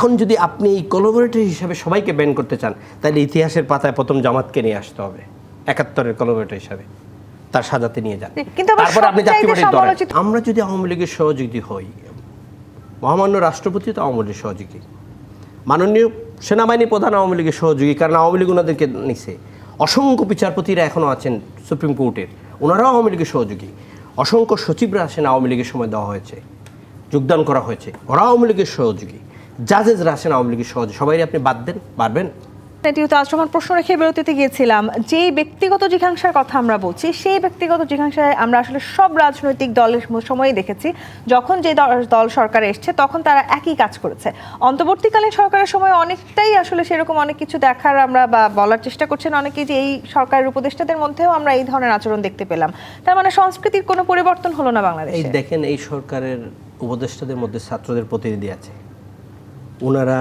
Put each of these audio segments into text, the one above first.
এখন যদি আপনি এই কোলাবোরেটর হিসাবে সবাইকে ব্যান করতে চান তাহলে ইতিহাসের পাতায় প্রথম জামাতকে নিয়ে আসতে হবে একাত্তরের কোলাবোরেটর হিসাবে। তার সাজাতে নিয়ে যান। কিন্তু তারপর আপনি ধরেন আমরা যদি আওয়ামী লীগের সহযোগী হই মহামান্য রাষ্ট্রপতি তো আওয়ামী লীগের সহযোগী। মাননীয় সেনাবাহিনী প্রধান আওয়ামী লীগের সহযোগী কারণ আওয়ামী লীগ ওনাদেরকে নিছে। অসংখ্য বিচারপতিরা এখনও আছেন সুপ্রিম কোর্টের ওনারাও আওয়ামী লীগের সহযোগী। অসংখ্য সচিবরা আসেন আওয়ামী লীগের সময় দেওয়া হয়েছে যোগদান করা হয়েছে ওরা আওয়ামী লীগের সহযোগী। জাজেসরা আসেন আওয়ামী লীগের সহযোগী সবাই আপনি বাদ দেন পারবেন এটিও তো আশ্রমান প্রশ্ন রেখে বিরতিতে গিয়েছিলাম। যেই ব্যক্তিগত জিজ্ঞাসার কথা আমরা বলছি সেই ব্যক্তিগত জিজ্ঞাসায় আমরা আসলে সব রাজনৈতিক দলের সময় দেখেছি। যখন যে দল- সরকারে এসছে তখন তারা একই কাজ করেছে। অন্তর্বর্তীকালীন সরকারের সময় অনেকটাই আসলে সেরকম অনেক কিছু দেখার আমরা বা বলার চেষ্টা করছেন অনেকেই যে এই সরকারের উপদেষ্টাদের মধ্যেও আমরা এই ধরনের আচরণ দেখতে পেলাম। তার মানে সংস্কৃতির কোনো পরিবর্তন হলো না এই বাংলাদেশে। দেখেন এই সরকারের উপদেষ্টাদের মধ্যে ছাত্রদের প্রতিনিধি আছে। ওনারা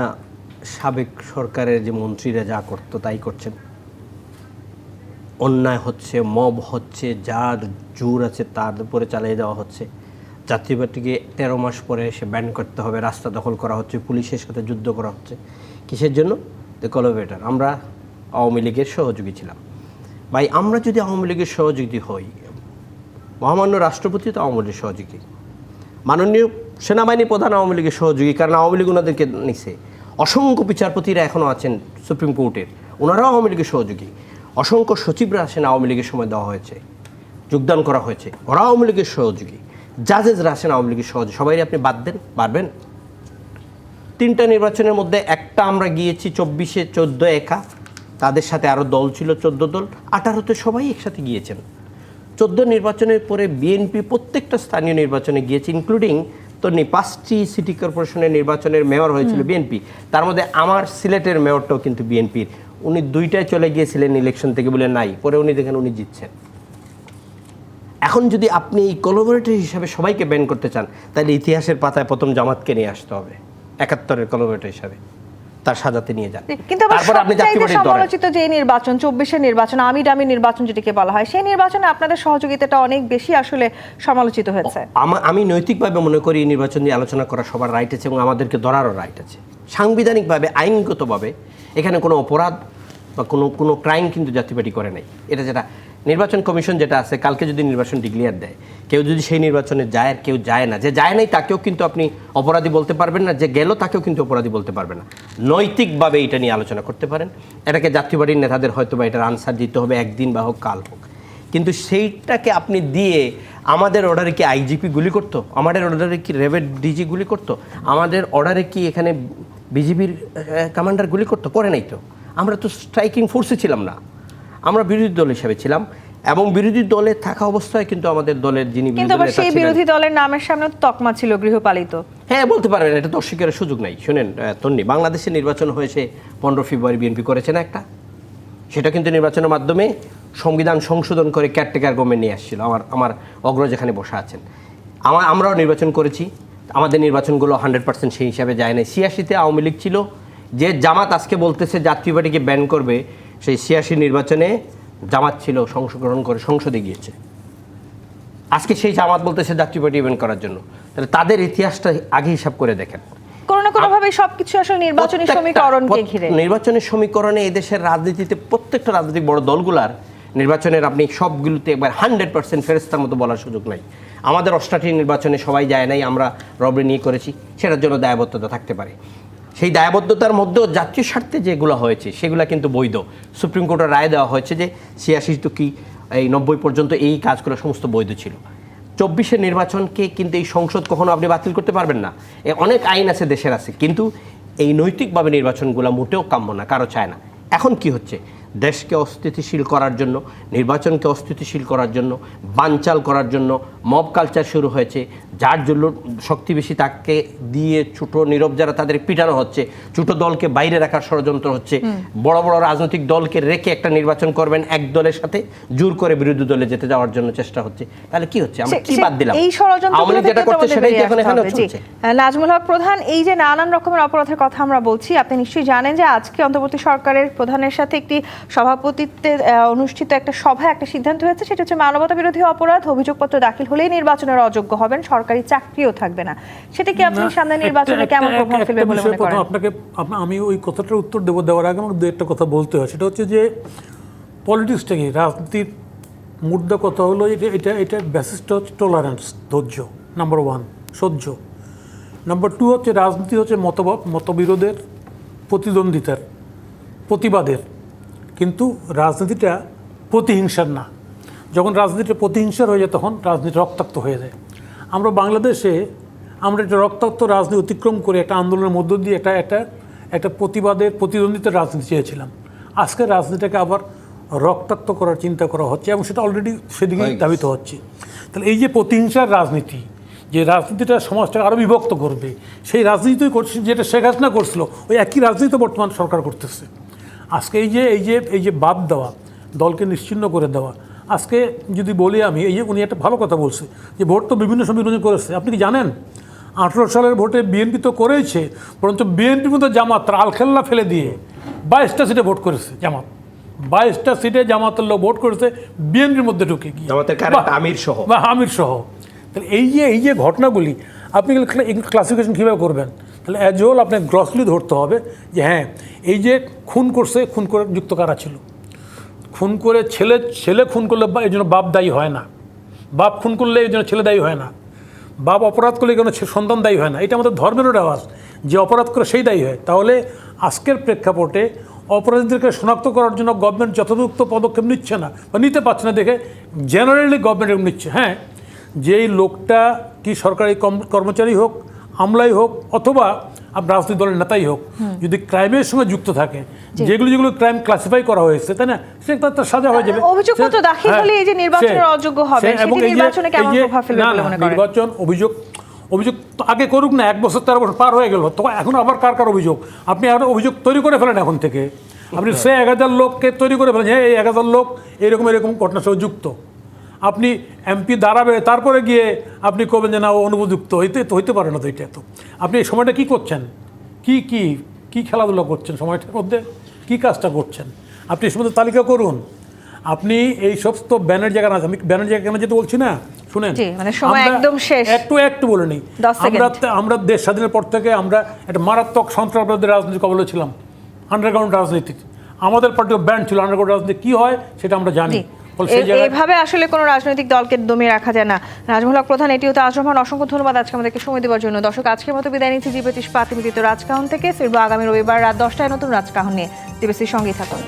সাবেক সরকারের যে মন্ত্রীরা যা করতো তাই করছেন। অন্যায় হচ্ছে, মব হচ্ছে, যার জোর আছে তার উপরে চালিয়ে দেওয়া হচ্ছে। পার্টিকে তেরো মাস পরে এসে ব্যান করতে হবে, রাস্তা দখল করা হচ্ছে, পুলিশের সাথে যুদ্ধ করা হচ্ছে। কিসের জন্য? দ্য কলোভেটার আমরা আওয়ামী লীগের সহযোগী ছিলাম। ভাই, আমরা যদি আওয়ামী লীগের সহযোগী হই, মহামান্য রাষ্ট্রপতি তো আওয়ামী লীগের সহযোগী। মাননীয় সেনাবাহিনী প্রধান আওয়ামী লীগের সহযোগী, কারণ আওয়ামী লীগ ওনাদেরকে নিছে। অসংখ্য বিচারপতিরা এখনও আছেন সুপ্রিম কোর্টের ওনারাও আওয়ামী লীগের সহযোগী। অসংখ্য সচিবরা আসেন আওয়ামী লীগের সময় দেওয়া হয়েছে, যোগদান করা হয়েছে ওরা আওয়ামী লীগের সহযোগী। জাজেসরা আসেন আওয়ামী লীগের সহযোগী। সবাই আপনি বাদ দেন, পারবেন? তিনটা নির্বাচনের মধ্যে একটা আমরা গিয়েছি চব্বিশে চোদ্দ একা। তাদের সাথে আরও দল ছিল চোদ্দ দল, আঠারোতে সবাই একসাথে গিয়েছেন। চোদ্দ নির্বাচনের পরে বিএনপি প্রত্যেকটা স্থানীয় নির্বাচনে গিয়েছে ইনক্লুডিং তন্নি পাঁচটি সিটি কর্পোরেশনের নির্বাচনের মেয়র হয়েছিল বিএনপি। তার মধ্যে আমার সিলেটের মেয়রটাও কিন্তু বিএনপির। উনি দুইটায় চলে গিয়েছিলেন ইলেকশন থেকে বলে নাই পরে উনি দেখেন উনি জিতছেন। এখন যদি আপনি এই কলোবরেটর হিসাবে সবাইকে ব্যান করতে চান তাহলে ইতিহাসের পাতায় প্রথম জামাতকে নিয়ে আসতে হবে একাত্তরের কলোবরেটর হিসাবে। তার সাজাতে নিয়ে যান। কিন্তু তারপর আপনি জাতীয়বাদী সমালোচিত যে নির্বাচন চব্বিশের নির্বাচন আমি ডামি নির্বাচন যেটিকে বলা হয় সেই নির্বাচনে আপনাদের সহযোগিতাটা অনেক বেশি আসলে সমালোচিত হয়েছে। আমি নৈতিকভাবে মনে করি এই নির্বাচন নিয়ে আলোচনা করা সবার রাইট আছে এবং আমাদেরকে ধরারও রাইট আছে। সাংবিধানিকভাবে আইনগতভাবে এখানে কোনো অপরাধ বা কোনো কোনো ক্রাইম কিন্তু জাতীয় পার্টি করে নাই। এটা যেটা নির্বাচন কমিশন যেটা আছে, কালকে যদি নির্বাচন ডিক্লিয়ার দেয়, কেউ যদি সেই নির্বাচনে যায় আর কেউ যায় না, যে যায় নাই তাকেও কিন্তু আপনি অপরাধী বলতে পারবেন না, যে গেল তাকেও কিন্তু অপরাধী বলতে পারবেন না। নৈতিকভাবে এটা নিয়ে আলোচনা করতে পারেন। এটাকে জাতীয় পার্টির নেতাদের হয়তো বা এটার আনসার দিতে হবে, একদিন বা হোক, কাল হোক। কিন্তু সেইটাকে আপনি দিয়ে আমাদের অর্ডারে কি আইজিপি গুলি করতো? আমাদের অর্ডারে কি রেভেড ডিজি গুলি করতো? আমাদের অর্ডারে কি এখানে বিজিবির কমান্ডার গুলি করতো? করে নাই তো। আমরা তো স্ট্রাইকিং ফোর্সে ছিলাম না। আমরা বিরোধী দল হিসেবে ছিলাম এবং বিরোধী দলে থাকা অবস্থায় কিন্তু আমাদের দলের যিনি কিন্তু আবার সেই বিরোধী দলের নামের সামনে তকমা ছিল গৃহপালিত। হ্যাঁ বলতে পারবেন এটা অস্বীকারের সুযোগ নাই। শুনেন তন্নি বাংলাদেশে নির্বাচন হয়েছে পনেরো ফেব্রুয়ারি বিএনপি করেছে না একটা? সেটা কিন্তু নির্বাচনের মাধ্যমে সংবিধান সংশোধন করে ক্যারটেকার গভর্নমেন্ট নিয়ে আসছিল। আমার আমার অগ্রজ এখানে বসে আছেন। আমার আমরাও নির্বাচন করেছি। আমাদের নির্বাচনগুলো হান্ড্রেড পার্সেন্ট সেই হিসাবে যায় না ছিয়াশিতে আওয়ামী লীগ ছিল। যে জামাত আজকে বলতেছে জাতীয় পার্টিকে ব্যান করবে সেই ছিয়াশি নির্বাচনে জামাত ছিল সংশোধন করে সংসদে গিয়েছে। আজকে সেই জামাত বলতেছে জাতীয় পার্টি ব্যান করার জন্য। তাহলে তাদের ইতিহাসটা আগে হিসাব করে দেখেন। কোনো না কোনো ভাবে সবকিছু আসলে নির্বাচনী সমীকরণকে ঘিরে। নির্বাচনের সমীকরণে এদেশের রাজনীতিতে প্রত্যেকটা রাজনৈতিক বড় দলগুলার নির্বাচনের আপনি সবগুলোতে একবার হান্ড্রেড পার্সেন্ট ফেরস্তার মতো বলার সুযোগ নাই। আমাদের অষ্টাটি নির্বাচনে সবাই যায় নাই আমরা রবরে নিয়ে করেছি সেটার জন্য দায়বদ্ধতা থাকতে পারে। সেই দায়বদ্ধতার মধ্যেও জাতীয় স্বার্থে যেগুলো হয়েছে, সেগুলো কিন্তু বৈধ। সুপ্রিম কোর্টের রায় দেওয়া হয়েছে যে ছিয়াশি তো কি এই নব্বই পর্যন্ত এই কাজগুলো সমস্ত বৈধ ছিল। চব্বিশের নির্বাচনকে কিন্তু এই সংসদ কখনো আপনি বাতিল করতে পারবেন না। এ অনেক আইন আছে, দেশের আছে, কিন্তু এই নৈতিকভাবে নির্বাচনগুলো মোটেও কাম্য না, কারও চায় না। এখন কি হচ্ছে? দেশকে অস্থিতিশীল করার জন্য নির্বাচনকে অস্থিতিশীল করার জন্য বানচাল করার জন্য মব কালচার শুরু হয়েছে যার জন্য শক্তি বেশি তাকে দিয়ে ছোট নীরব যারা তাদের পিটানো হচ্ছে ছোট দলকে বাইরে রাখার ষড়যন্ত্র হচ্ছে বড় বড় রাজনৈতিক দলকে রেখে একটা নির্বাচন করবেন এক দলের সাথে জোর করে বিরোধী দলে যেতে যাওয়ার জন্য চেষ্টা হচ্ছে। তাহলে কি হচ্ছে? আমরা কি বাদ দিলাম? এই ষড়যন্ত্র যেটা করছে সেটাই এখন এখানে নাজমুল হক প্রধান এই যে নানান রকমের অপরাধের কথা আমরা বলছি আপনি নিশ্চয়ই জানেন যে আজকে অন্তর্বর্তী সরকারের প্রধানের সাথে একটি সভাপতিত্বে অনুষ্ঠিত একটা সভায় একটা সিদ্ধান্ত হয়েছে সেটা হচ্ছে মানবতা বিরোধী অপরাধ অভিযোগপত্র দাখিল হলেই নির্বাচনের অযোগ্য হবেন সরকারি চাকরিও থাকবে না। সেটা কি আপনি সামনে নির্বাচনে কেমন প্রভাব ফেলবে বলে মনে করেন? আপনাকে আমি ওই কথাটার উত্তর দেবো দেওয়ার আগে আমাকে দু একটা কথা বলতে হয়। সেটা হচ্ছে যে পলিটিক্সটা কি? রাজনীতির মুদ্রা কথা হলো? এটা এটা এটার বেসিসটা হচ্ছে টলারেন্স ধৈর্য নাম্বার ওয়ান সহ্য। নাম্বার টু হচ্ছে রাজনীতি হচ্ছে মতবাদ মতবিরোধের প্রতিদ্বন্দ্বিতার প্রতিবাদের। কিন্তু রাজনীতিটা প্রতিহিংসার না। যখন রাজনীতিটা প্রতিহিংসার হয়ে যায় তখন রাজনীতি রক্তাক্ত হয়ে যায়। আমরা বাংলাদেশে আমরা একটা রক্তাক্ত রাজনীতি অতিক্রম করে একটা আন্দোলনের মধ্য দিয়ে একটা একটা একটা প্রতিবাদের প্রতিদ্বন্দ্বিতার রাজনীতি চেয়েছিলাম। আজকে রাজনীতিটাকে আবার রক্তাক্ত করার চিন্তা করা হচ্ছে এবং সেটা অলরেডি গেছে। ধাবিত হচ্ছে। তাহলে এই যে প্রতিহিংসার রাজনীতি যে রাজনীতিটা সমাজটাকে আরও বিভক্ত করবে সেই রাজনীতি করছে যেটা শেখ হাসিনা করছিল ওই একই রাজনীতি বর্তমান সরকার করতেছে। আজকে এই যে এই যে এই যে বাদ দেওয়া দলকে নিশ্চিন্ন করে দেওয়া আজকে যদি বলি আমি এই যে উনি একটা ভালো কথা বলছে যে ভোট তো বিভিন্ন সময় বিরোধী করেছে। আপনি কি জানেন? আঠেরো সালের ভোটে বিএনপি তো করেইছে বরঞ্চ বিএনপির মতো জামাত আলখেল্লা ফেলে দিয়ে বাইশটা সিটে ভোট করেছে জামাত। বাইশটা সিটে জামাতের লোক ভোট করেছে বিএনপির মধ্যে ঢুকে গিয়ে। আমির সহ। বা আমির সহ। তাহলে এই যে এই যে ঘটনাগুলি আপনি ক্লাসিফিকেশন কীভাবে করবেন? তাহলে অ্যাজ হোল আপনাকে গ্রসলি ধরতে হবে যে হ্যাঁ এই যে খুন করছে, খুন করে যুক্ত কারা ছিল? খুন করে ছেলে ছেলে খুন করলে এই জন্য বাপ দায়ী হয় না। বাপ খুন করলে এই জন্য ছেলে দায়ী হয় না। বাপ অপরাধ করলে কেন সন্তান দায়ী হয় না। এটা আমাদের ধর্মেরও রেওয়াজ যে অপরাধ করে সেই দায়ী হয়। তাহলে আজকের প্রেক্ষাপটে অপরাধীদেরকে শনাক্ত করার জন্য গভর্নমেন্ট যথোপযুক্ত পদক্ষেপ নিচ্ছে না বা নিতে পারছে না। দেখে জেনারেলি গভর্নমেন্ট নিচ্ছে। হ্যাঁ যেই লোকটা কি সরকারি কর্মচারী হোক আমলাই হোক অথবা আপনার রাজনৈতিক দলের নেতাই হোক যদি ক্রাইমের সঙ্গে যুক্ত থাকে যেগুলো যেগুলো ক্রাইম ক্লাসিফাই করা হয়েছে তাই না? সে তার সাজা হয়ে যাবে। অভিযোগপত্র সে- দাখিল হ্যাঁ, হলে এই যে নির্বাচনের অযোগ্য হবে, সেটি নির্বাচনে কেমন প্রভাব ফেলবে বলে মনে করেন? নির্বাচন অভিযোগ অভিযোগ তো আগে করুক না এক বছর তেরো বছর পার হয়ে গেল তখন এখন আবার কার কার অভিযোগ? আপনি আর অভিযোগ তৈরি করে ফেলেন এখন থেকে। আপনি সে এক হাজার লোককে তৈরি করে ফেলেন হ্যাঁ এই এক হাজার লোক এরকম এরকম ঘটনার সঙ্গে যুক্ত। আপনি এমপি দাঁড়াবে তারপরে গিয়ে আপনি করবেন যে না ও অনুপযুক্ত। হইতে তো হইতে পারে না তো এটা তো। আপনি এই সময়টা কী করছেন? কি কি কি খেলাধুলা করছেন সময়টার মধ্যে? কি কাজটা করছেন? আপনি এর মধ্যে তালিকা করুন। আপনি এই সমস্ত ব্যানের জায়গা না আমি ব্যানের জায়গা কেন যেতে বলছি না? শুনেন। মানে সময় একদম শেষ। একটু একটু বলে নিই। আমরা আমরা দেশ স্বাধীনের পর থেকে আমরা একটা মারাত্মক সন্ত্রাসবাদের রাজনীতি কবলে ছিলাম। আন্ডারগ্রাউন্ড রাজনীতি আমাদের পার্টিও ব্যান্ড ছিল আন্ডারগ্রাউন্ড রাজনীতি। কি হয়? সেটা আমরা জানি। জি ফলে সেই এ- জায়গায় এভাবে আসলে কোনো রাজনৈতিক দলকে দমে রাখা যায় না। রাজমহলক হক প্রধান এটিও তো আজরমান অসংখ্য ধন্যবাদ আজকে আমাদেরকে সময় দেওয়ার জন্য। দর্শক আজকের মতো বিদায় নিচ্ছি। জীবতীশ পাতিমিদিত রাজকাহন থেকে। ফিরবো আগামী রবিবার রাত দশটায় নতুন রাজকাহন নিয়ে। দিবসের সঙ্গেই থাকুন।